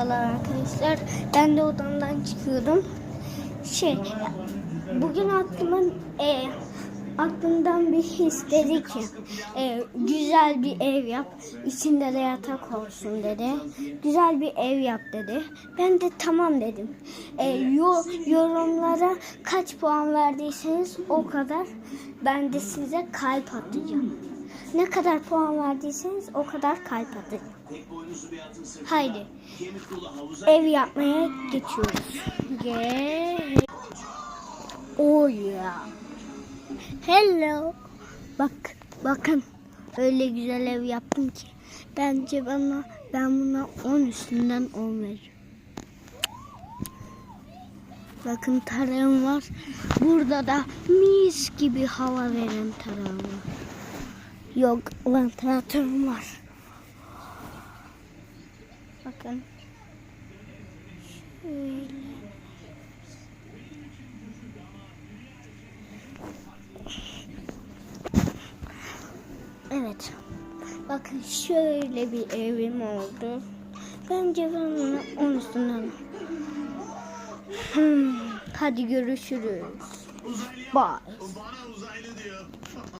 Merhabalar arkadaşlar. Ben de odamdan çıkıyordum. Şey, bugün aklıma e, aklımdan bir his dedi ki e, güzel bir ev yap, içinde de yatak olsun dedi. Güzel bir ev yap dedi. Ben de tamam dedim. E, yo, yorumlara kaç puan verdiyseniz o kadar ben de size kalp atacağım. Ne kadar puan verdiyseniz o kadar kalp atacağım. Haydi. Ev yapmaya geçiyoruz. Ge Oh yeah. Hello. Bak, bakın. Öyle güzel ev yaptım ki. Bence bana ben buna 10 üstünden 10 veririm. Bakın tarağım var. Burada da mis gibi hava veren tarağım var. Yok, vantilatörüm var. Bakın. Şöyle. Evet. Bakın şöyle bir evim oldu. Bence ben bunu on üstünden. Hmm, hadi görüşürüz. Bye.